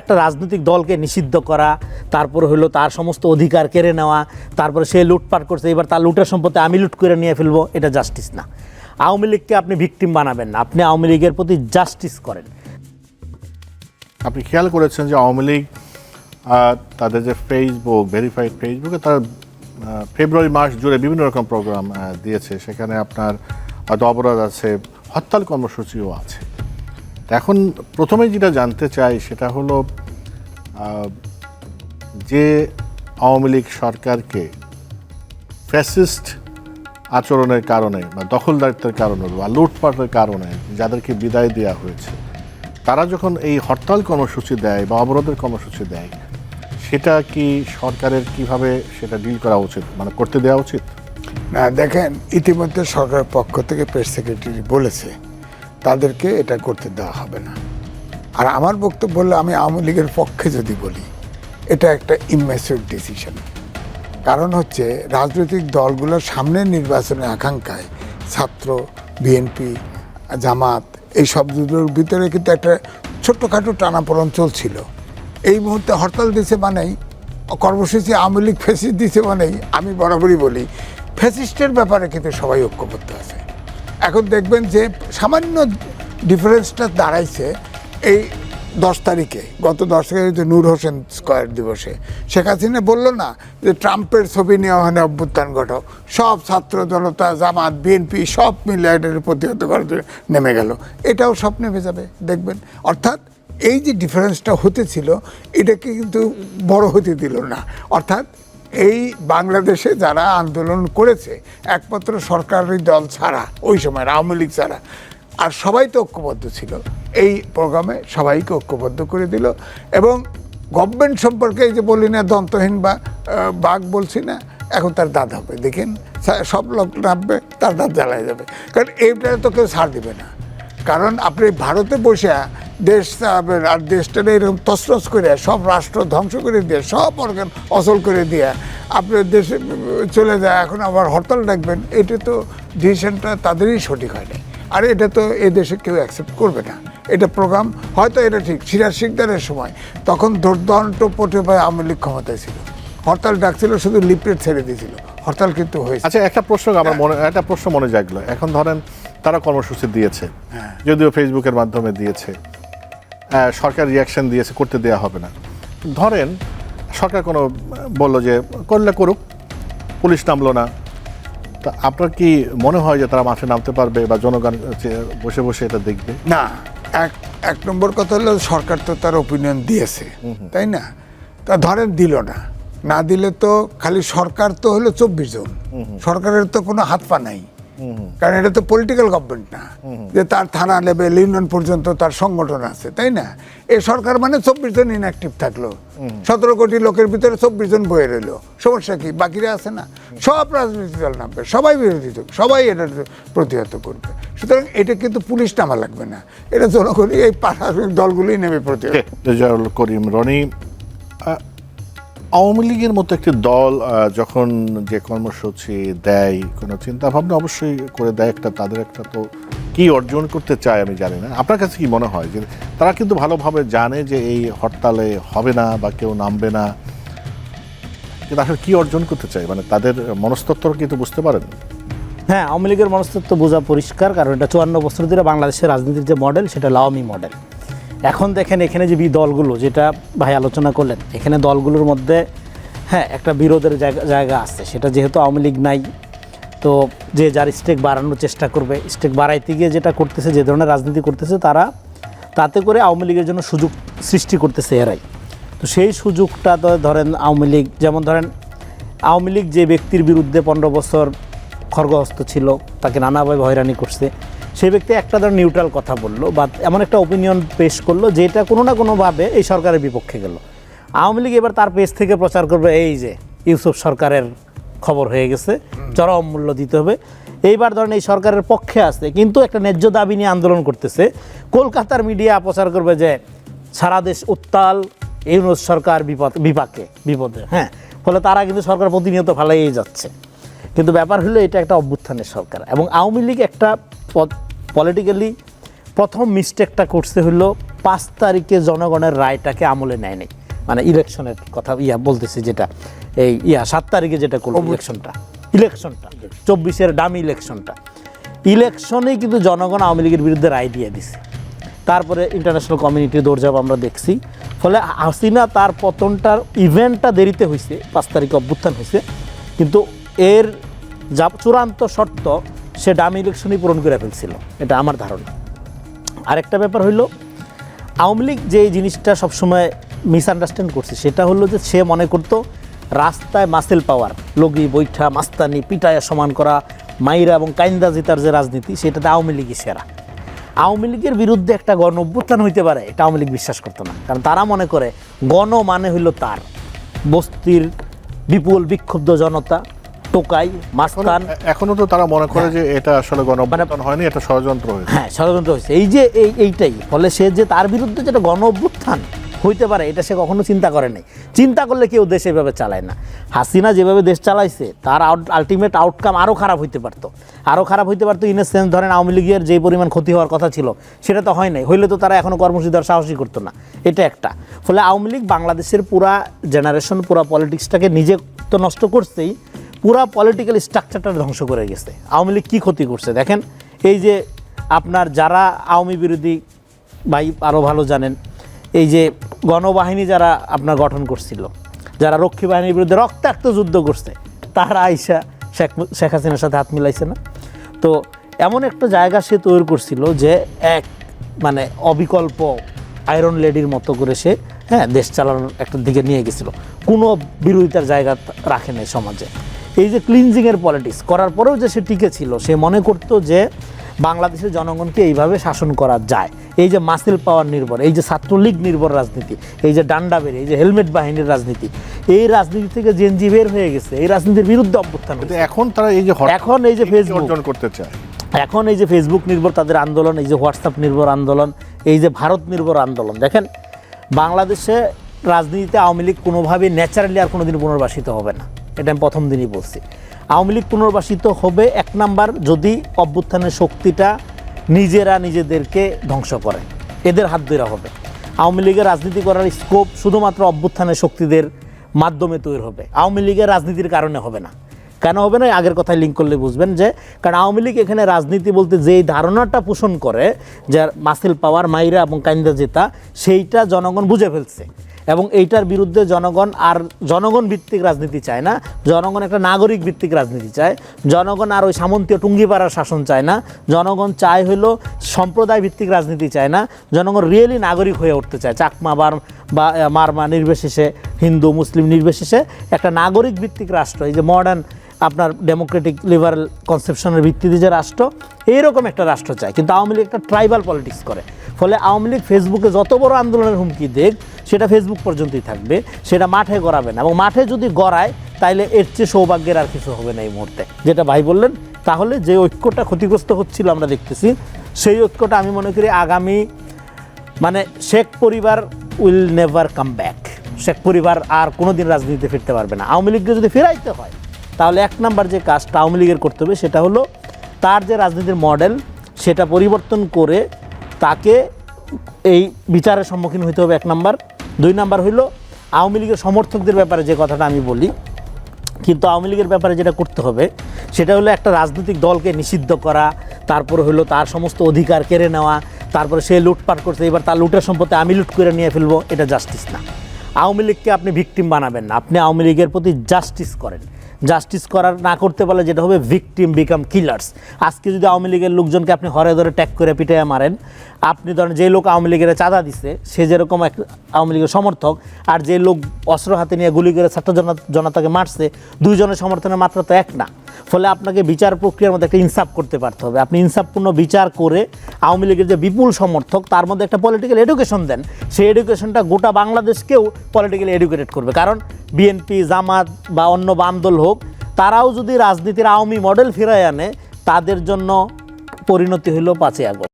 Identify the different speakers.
Speaker 1: একটা রাজনৈতিক দলকে নিষিদ্ধ করা, তারপরে হলো তার সমস্ত অধিকার কেড়ে নেওয়া, তারপরে সে লুটপাট করছে, এবার তার লুটের সম্পত্তি আমি লুট করে নিয়ে ফেলব, এটা জাস্টিস না। আওয়ামী লীগকে আপনি ভিকটিম বানাবেন না, আপনি আওয়ামী লীগের প্রতি জাস্টিস করেন।
Speaker 2: আপনি খেয়াল করেছেন যে আওয়ামী লীগ তাদের যে ফেসবুক ভেরিফাইড ফেসবুকে তারা ফেব্রুয়ারি মাস জুড়ে বিভিন্ন রকম প্রোগ্রাম দিয়েছে। সেখানে আপনার অপরাধ আছে, হরতাল কর্মসূচিও আছে। এখন প্রথমে যেটা জানতে চাই সেটা হলো যে আওয়ামী লীগ সরকারকে ফ্যাসিস্ট আচরণের কারণে বা দখলদারিত্বের কারণে বা লুটপাটের কারণে যাদেরকে বিদায় দেওয়া হয়েছে, তারা যখন এই হরতাল কর্মসূচি দেয় বা অবরোধের কর্মসূচি দেয়, সেটা কি সরকারের কীভাবে সেটা ডিল করা উচিত? মানে করতে দেওয়া উচিত?
Speaker 3: না, দেখেন, ইতিমধ্যে সরকারের পক্ষ থেকে প্রেস সেক্রেটারি বলেছে তাদেরকে এটা করতে দেওয়া হবে না। আর আমার বক্তব্য হলো, আমি আওয়ামী লীগের পক্ষে যদি বলি, এটা একটা ইম্যাসিভ ডিসিশন কারণ হচ্ছে, রাজনৈতিক দলগুলোর সামনের নির্বাচনের আকাঙ্ক্ষায়, ছাত্র বিএনপি জামাত, এই সবগুলোর ভিতরে কিন্তু একটা ছোট্টখাটো টানাপোড়ন চলছিল। এই মুহূর্তে হরতাল দিছে মানেই, কর্মসূচি আওয়ামী লীগ ফেসিস্ট দিছে মানেই, আমি বরাবরই বলি ফেসিস্টের ব্যাপারে কিন্তু সবাই ঐক্যবদ্ধ আছে। এখন দেখবেন যে সামান্য ডিফারেন্সটা দাঁড়াইছে এই দশ তারিখে। গত দশ তারিখে নূর হোসেন স্কয়ার দিবসে। শেখ হাসিনা বলল না যে ট্রাম্পের ছবি নিয়ে ওখানে অভ্যুত্থান ঘটাও। সব ছাত্র জনতা, জামাত বিএনপি সব মিলে এটার প্রতিহত করার জন্য নেমে গেল। এটাও সব নেমে যাবে দেখবেন। অর্থাৎ এই যে ডিফারেন্সটা হতেছিল, এটাকে কিন্তু বড় হতে দিল না। অর্থাৎ এই বাংলাদেশে যারা আন্দোলন করেছে, একমাত্র সরকারি দল ছাড়া, ওই সময় আওয়ামী লীগ ছাড়া, আর সবাই তো ঐক্যবদ্ধ ছিল। এই প্রোগ্রামে সবাইকে ঐক্যবদ্ধ করে দিল এবং গভর্নমেন্ট সম্পর্কে এই যে বলি না, দন্তহীন বা বাঘ বলছি না, এখন তার দাঁত হবে। দেখেন সব লোক নামবে, তার দাঁত জ্বালায় যাবে। কারণ এইটা তো কেউ ছাড় দিবে না। কারণ আপনি ভারতে বসে দেশ আর দেশটাকে এরকম তসরস করে সব রাষ্ট্র ধ্বংস করে দিয়ে সব অর্গান অচল করে দিয়ে আপনি দেশে চলে যায়। এখন আবার হরতাল ডাকবেন এটা তো ডিসিশনটা তাদেরই সঠিক হয়নি। আর এটা তো এ দেশে কেউ অ্যাকসেপ্ট করবে না। এটা প্রোগ্রাম হয়তো এটা ঠিক সিরাজ শিকদারের সময় তখন দুর্দণ্ড পটে পায় আওয়ামী লীগ ক্ষমতায় ছিল। হরতাল ডাকছিল শুধু লিপলেট ছেড়ে দিয়েছিল। হরতাল কিন্তু হয়েছে।
Speaker 2: আচ্ছা একটা প্রশ্ন আমার মনে একটা প্রশ্ন মনে জাগলো। এখন ধরেন তারা কর্মসূচি দিয়েছে। যদিও ফেসবুকের মাধ্যমে দিয়েছে। সরকার রিয়াকশন দিয়েছে করতে দেওয়া হবে না। ধরেন সরকার কোনো বলল যে করলে করুক পুলিশ নামলো না। তা আপনার কি মনে হয় যে তারা মাঠে নামতে পারবে বা জনগণ বসে বসে এটা দেখবে?
Speaker 3: না এক এক নম্বর কথা হলো সরকার তো তার ওপিনিয়ন দিয়েছে তাই না? তা ধরেন দিল না। না দিলে তো খালি সরকার তো হলো চব্বিশ জন। সরকারের তো কোনো হাত পা নাই। কারণ এটা তো পলিটিক্যাল গভর্নমেন্ট না। যে তার থানা লেভেল ইউনিয়ন পর্যন্ত তার সংগঠন আছে, তাই না? এই সরকার মানে চব্বিশ জন ইনঅ্যাক্টিভ থাকল। সতেরো কোটি লোকের ভিতরে চব্বিশ জন বয়ে রইল। সমস্যা কি? বাকিরা আছে না? সব রাজনৈতিক দল নামবে, সবাই বিরোধী সবাই এটা প্রতিহত করবে। সুতরাং এটা কিন্তু পুলিশ নামা লাগবে না। এটা জনগণই এই রাজনৈতিক দলগুলোই নেমে প্রতিহত।
Speaker 2: করিম রনি আওয়ামী লীগের মতো একটি দল যখন যে কর্মসূচি দেয়, কোনো চিন্তা ভাবনা অবশ্যই করে দেয় একটা, তাদের একটা তো কি অর্জন করতে চায় আমি জানি না। আপনার কাছে কি মনে হয় যে তারা কিন্তু ভালোভাবে জানে যে এই হরতালে হবে না বা কেউ নামবে না? কিন্তু আসলে কি অর্জন করতে চায়? মানে তাদের মনস্তত্ত্ব কিন্তু বুঝতে পারেন?
Speaker 1: হ্যাঁ আওয়ামী লীগের মনস্তত্ব বোঝা পরিষ্কার, কারণ এটা চুয়ান্ন বছর ধরে বাংলাদেশের রাজনীতির যে মডেল সেটা লাওয়ামি মডেল এখন দেখেন এখানে যে বি দলগুলো, যেটা ভাই আলোচনা করলেন, এখানে দলগুলোর মধ্যে হ্যাঁ একটা বিরোধের জায়গা জায়গা আছে, সেটা যেহেতু আওয়ামী লীগ নাই, তো যে যার স্টেক বাড়ানোর চেষ্টা করবে স্টেক বাড়াইতে গিয়ে যেটা করতেছে, যে ধরনের রাজনীতি করতেছে, তারা তাতে করে আওয়ামী লীগের জন্য সুযোগ সৃষ্টি করতেছে এরাই। তো সেই সুযোগটা তো ধরেন আওয়ামী লীগ, যেমন ধরেন আওয়ামী লীগ যে ব্যক্তির বিরুদ্ধে পনেরো বছর খর্গহস্ত ছিল, তাকে নানাভাবে হয়রানি করছে সেই ব্যক্তি একটা ধর নিউট্রাল কথা বলল বা এমন একটা ওপিনিয়ন পেশ করল, যেটা কোনো না কোনোভাবে এই সরকারের বিপক্ষে গেল। আওয়ামী লীগ এবার তার পেজ থেকে প্রচার করবে, এই যে ইউসুফ সরকারের খবর হয়ে গেছে, চরম মূল্য দিতে হবে। এইবার ধরেন এই সরকারের পক্ষে আছে, কিন্তু একটা ন্যায্য দাবি নিয়ে আন্দোলন করতেছে। কলকাতার মিডিয়া প্রচার করবে যে, সারা দেশ উত্তাল, ইউনুস সরকার বিপদ বিপাকে, বিপদে হ্যাঁ। ফলে তারা কিন্তু সরকার প্রতিনিয়ত ফালাইয়ে যাচ্ছে। কিন্তু ব্যাপার হলো এটা একটা অভ্যুত্থানের সরকার এবং আওয়ামী লীগ একটা পলিটিক্যালি প্রথম মিস্টেকটা করছে হলো পাঁচ তারিখে জনগণের রায়টাকে আমলে নেয় নাই। মানে ইলেকশনের কথা ইয়া বলতেছি যেটা এই ইয়া সাত তারিখে যেটা করল ইলেকশনটা ইলেকশনটা চব্বিশের ডামি ইলেকশনটা। ইলেকশনেই কিন্তু জনগণ আওয়ামী লীগের বিরুদ্ধে রায় দিয়ে দিছে। তারপরে ইন্টারন্যাশনাল কমিউনিটির দৌড়ঝাপ আমরা দেখছি। ফলে হাসিনা তার পতনটার ইভেন্টটা দেরিতে হয়েছে পাঁচ তারিখে অভ্যুত্থান হয়েছে কিন্তু এর যা চূড়ান্ত শর্ত সে ডামি ইলেকশনই পূরণ করে ফেলছিল। এটা আমার ধারণা। আরেকটা ব্যাপার হইল, আওয়ামী লীগ যে জিনিসটা সবসময় মিসআন্ডারস্ট্যান্ড করছে, সেটা হলো যে সে মনে করতো রাস্তায় মাসেল পাওয়ার লগি, বৈঠা, মাস্তানি, পিটায়া সমান করা, মাইরা এবং কাইন্দা জিতার যে রাজনীতি, সেটাতে আওয়ামী লীগই সেরা। আওয়ামী লীগের বিরুদ্ধে একটা গণ অভ্যুত্থান হইতে পারে, এটা আওয়ামী লীগ বিশ্বাস করতো না। কারণ তারা মনে করে, গণ মানে হইল তার। বস্তির বিপুল বিক্ষুব্ধ জনতা টোকাই মাস্তান
Speaker 2: এ- এখনও তো তারা মনে করে যে এটা আসলে গণঅভ্যুত্থান হয়নি এটা ষড়যন্ত্র হয়েছে।
Speaker 1: হ্যাঁ ষড়যন্ত্র হয়েছে। এই যে এই এইটাই ফলে সে যে তার বিরুদ্ধে যেটা গণ অভ্যুত্থান হইতে পারে এটা সে কখনো চিন্তা করে নাই। চিন্তা করলে কেউ দেশ এভাবে চালায় না। হাসিনা যেভাবে দেশ চালাইছে তার আউট আলটিমেট আউটকাম আরও খারাপ হইতে পারতো। আরও খারাপ হইতে পারতো ইন সেন্স ধরেন আওয়ামী লীগের যে পরিমাণ ক্ষতি হওয়ার কথা ছিল সেটা তো হয় নাই। হইলে তো তারা এখনও কর্মসূচি দেওয়ার সাহসই করতো না। এটা একটা। ফলে আওয়ামী লীগ বাংলাদেশের পুরা জেনারেশন পুরা পলিটিক্সটাকে নিজে তো নষ্ট করছেই পুরা পলিটিক্যাল স্ট্রাকচারটা ধ্বংস করে গেছে। আওয়ামী লীগ কী ক্ষতি করছে? দেখেন, এই যে আপনার যারা আওয়ামী বিরোধী ভাই আরও ভালো জানেন, এই যে গণবাহিনী যারা আপনার গঠন করছিল, যারা রক্ষী বাহিনীর বিরুদ্ধে রক্তাক্ত যুদ্ধ করছে, তারা আইসা শেখ শেখ হাসিনার সাথে হাত মিলাইছে না। তো এমন একটা জায়গা সে তৈরি করছিল যে এক মানে অবিকল্প আয়রন লেডির মতো করে সে হ্যাঁ দেশ চালানোর একটা দিকে নিয়ে গেছিল। কোনো বিরোধিতার জায়গা রাখে নাই সমাজে। এই যে ক্লিনজিংয়ের পলিটিক্স করার পরেও যে সে টিকে ছিল সে মনে করতো যে বাংলাদেশের জনগণকে এইভাবে শাসন করা যায় এই যে মাসেল পাওয়ার নির্ভর এই যে ছাত্রলীগ নির্ভর রাজনীতি এই যে ডান্ডা বেড়ে এই যে হেলমেট বাহিনীর রাজনীতি এই রাজনীতি থেকে জেনজি বের হয়ে গেছে এই রাজনীতির বিরুদ্ধে অভ্যুত্থান
Speaker 2: এখন তারা এই যে
Speaker 1: এখন এই যে ফেসবুক
Speaker 2: অর্জন করতে চায়
Speaker 1: এখন এই যে ফেসবুক নির্ভর তাদের আন্দোলন এই যে হোয়াটসঅ্যাপ নির্ভর আন্দোলন এই যে ভারত নির্ভর আন্দোলন দেখেন বাংলাদেশে রাজনীতিতে আওয়ামী লীগ কোনোভাবেই ন্যাচারালি আর কোনোদিন পুনর্বাসিত হবে না এটা আমি প্রথম দিনই বলছি। আওয়ামী লীগ পুনর্বাসিত হবে এক নাম্বার যদি অভ্যুত্থানের শক্তিটা নিজেরা নিজেদেরকে ধ্বংস করে। এদের হাত ধরে হবে। আওয়ামী লীগের রাজনীতি করার স্কোপ শুধুমাত্র অভ্যুত্থানের শক্তিদের মাধ্যমে তৈরি হবে। আওয়ামী লীগের রাজনীতির কারণে হবে না। কেন হবে না? আগের কথায় লিঙ্ক করলে বুঝবেন যে, কারণ আওয়ামী লীগ এখানে রাজনীতি বলতে যেই ধারণাটা পোষণ করে যে মাসিল পাওয়ার মাইরা এবং কাইন্দা জেতা, সেইটা জনগণ বুঝে ফেলছে। এবং এইটার বিরুদ্ধে জনগণ আর জনগণ ভিত্তিক রাজনীতি চায় না। জনগণ একটা নাগরিক ভিত্তিক রাজনীতি চায়। জনগণ আর ওই সামন্তীয় টুঙ্গিপাড়ার শাসন চায় না। জনগণ চায় হলো সম্প্রদায় ভিত্তিক রাজনীতি চায় না। জনগণ রিয়েলি নাগরিক হয়ে উঠতে চায়। চাকমা বার বা মারমা নির্বিশেষে, হিন্দু, মুসলিম নির্বিশেষে একটা নাগরিক ভিত্তিক রাষ্ট্র। এই যে মডার্ন আপনার ডেমোক্রেটিক লিবারাল কনসেপশনের ভিত্তিতে যে রাষ্ট্র, এইরকম একটা রাষ্ট্র চায়। কিন্তু আওয়ামী লীগ একটা ট্রাইবাল পলিটিক্স করে। ফলে আওয়ামী লীগ ফেসবুকে যত বড় আন্দোলনের হুমকি দেখ সেটা ফেসবুক পর্যন্তই থাকবে। সেটা মাঠে গড়াবে না। এবং মাঠে যদি গড়ায়, তাইলে এর চেয়ে সৌভাগ্যের আর কিছু হবে না এই মুহূর্তে। যেটা ভাই বললেন, তাহলে যে ঐক্যটা ক্ষতিগ্রস্ত হচ্ছিল আমরা দেখতেছি, সেই ঐক্যটা আমি মনে করি আগামী মানে শেখ পরিবার will never come back. Sheikh পরিবার আর কোনোদিন রাজনীতিতে ফিরতে পারবে না। আওয়ামী লীগকে যদি ফেরাইতে হয় তাহলে এক নাম্বার যে কাজটা আওয়ামী লীগের করতে হবে সেটা হলো তার যে রাজনীতির মডেল, সেটা পরিবর্তন করে তাকে এই বিচারের সম্মুখীন হইতে হবে এক নাম্বার। দুই নাম্বার হইল আওয়ামী লীগের সমর্থকদের ব্যাপারে যে কথাটা আমি বলি, কিন্তু আওয়ামী লীগের ব্যাপারে যেটা করতে হবে, সেটা হলো একটা রাজনৈতিক দলকে নিষিদ্ধ করা, তারপরে হলো তার সমস্ত অধিকার কেড়ে নেওয়া, তারপরে সে লুটপাট করছে, এবার তার লুটের সম্পত্তি আমি লুট করে নিয়ে ফেলব, এটা জাস্টিস না। আওয়ামী লীগকে আপনি ভিকটিম বানাবেন না, আপনি আওয়ামী লীগের প্রতি জাস্টিস করেন। জাস্টিস করার, না করতে পারলে যেটা হবে ভিকটিম বিকাম কিলার্স। আজকে যদি আওয়ামী লীগের লোকজনকে আপনি হরে ধরে ট্যাগ করে পিটাইয়া মারেন, আপনি ধরেন যে লোক আওয়ামী লীগের চাঁদা দিছে, সে যেরকম এক আওয়ামী লীগের সমর্থক, আর যে লোক অস্ত্র হাতে নিয়ে গুলি করে ছাত্র জনা- জনতাকে মারছে, দুইজনের সমর্থনের মাত্রা তো এক না। ফলে আপনাকে বিচার প্রক্রিয়ার মধ্যে একটা ইনসাফ করতে পারতে হবে। আপনি ইনসাফপূর্ণ বিচার করে আওয়ামী লীগের যে বিপুল সমর্থক, তার মধ্যে একটা পলিটিক্যাল এডুকেশন দেন। সেই এডুকেশনটা গোটা বাংলাদেশকেও পলিটিক্যালি এডুকেটেড করবে। কারণ বিএনপি জামাত বা অন্য বাম দল হোক, তারাও যদি রাজনীতির আওয়ামী মডেল ফিরায় আনে, তাদের জন্য পরিণতি হইল পাঁচই আগস্ট।